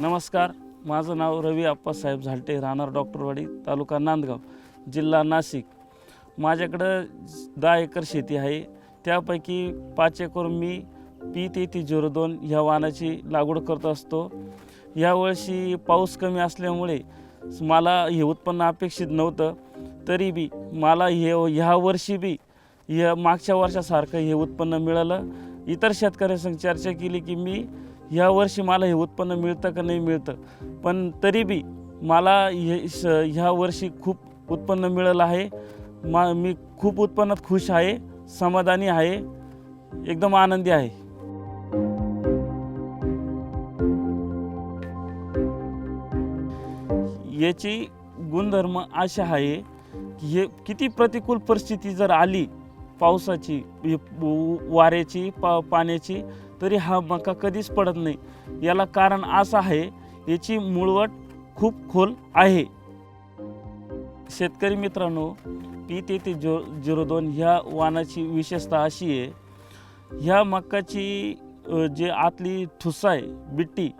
नमस्कार माझं नाव रवी आप्पासाहेब झालटे राहणार डॉक्टरवाडी तालुका नांदगाव जिल्हा नाशिक. माझ्याकडं दहा एकर शेती आहे. त्यापैकी पाच एकर मी पी तेहतीस झिरो दोन ह्या वाहनाची लागवड करत असतो. यावर्षी पाऊस कमी असल्यामुळे मला हे उत्पन्न अपेक्षित नव्हतं. तरी बी मला हे ह्या वर्षी बी या मागच्या वर्षासारखं हे उत्पन्न मिळालं. इतर शेतकऱ्यांसंग चर्चा केली की मी ह्या वर्षी मला हे उत्पन्न मिळतं का नाही मिळतं? पण तरी बी मला हे श ह्या वर्षी खूप उत्पन्न मिळालं आहे. मा मी खूप उत्पन्नात खुश आहे समाधानी आहे एकदम आनंदी आहे. याची गुणधर्म अशा आहे की हे किती प्रतिकूल परिस्थिती जर आली पावसाची व- वाऱ्याची पा पाण्याची तरी हा मका कधीच पडत नाही. याला कारण असं आहे याची मुळवट खूप खोल आहे. शेतकरी मित्रांनो पी ते झिरो झिरो दोन ह्या वाणाची विशेषता अशी आहे ह्या मक्काची जे आतली ठुसा आहे बिट्टी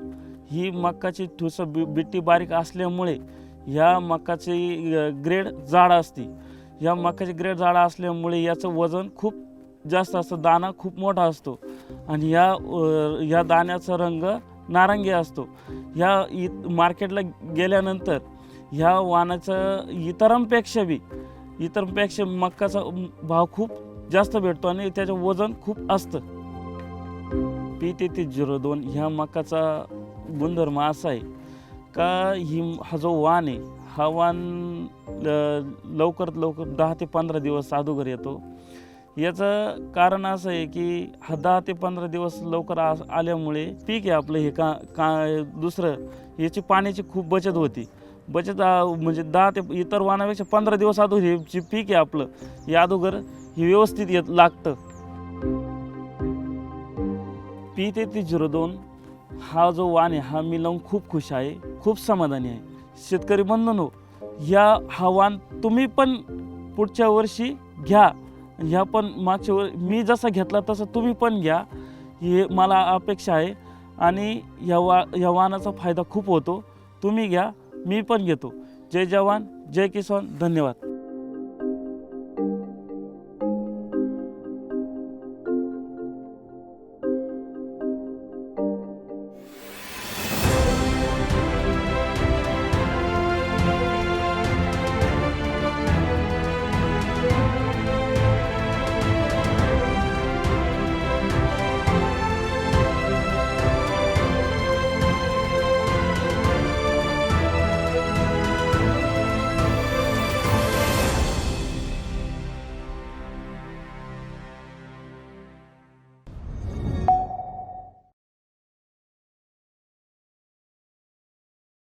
ही मक्काची ठुसा बि बिट्टी बारीक असल्यामुळे ह्या मक्काची ग्रेड जाड असते. ह्या मक्काची ग्रेड जाडा असल्यामुळे याचं वजन खूप जास्त असतं दाणा खूप मोठा असतो. आणि अ, ह्या दाण्याचा रंग नारंगी असतो. ह्या इ मार्केटला गेल्यानंतर ह्या वाहनाचं इतरांपेक्षा बी इतरांपेक्षा मक्काचा भाव खूप जास्त भेटतो आणि त्याचं वजन खूप असतं. पी तेहतीस झिरो दोन ह्या मकाचा गुणधर्म असा आहे का ही हा जो वाण आहे हा वाण लवकरात लवकर दहा ते पंधरा दिवस अगोदर येतो. याचं कारण असं आहे की हा दहा ते पंधरा दिवस लवकर आ आल्यामुळे पीक आहे आपलं हे का का दुसरं. याची पाण्याची खूप बचत होती. बचत म्हणजे दहा ते इतर वाहनापेक्षा पंधरा दिवस अगोदर हे जे पीक आहे आपलं. हे अगोदर हे व्यवस्थित येत लागतं. पी ते झिरो दोन हा जो वाण आहे हा मी लावून खूप खुश आहे. खूप समाधानी आहे. शेतकरी बंधनो ह्या हा तुम्ही पण पुढच्या वर्षी घ्या. ह्या पण मागच्या वर मी जसा घेतला तसं तुम्ही पण घ्या. हे मला अपेक्षा आहे. आणि ह्या वा ह्या वाहनाचा फायदा खूप होतो. तुम्ही घ्या मी पण घेतो. जय जवान जय किसान धन्यवाद.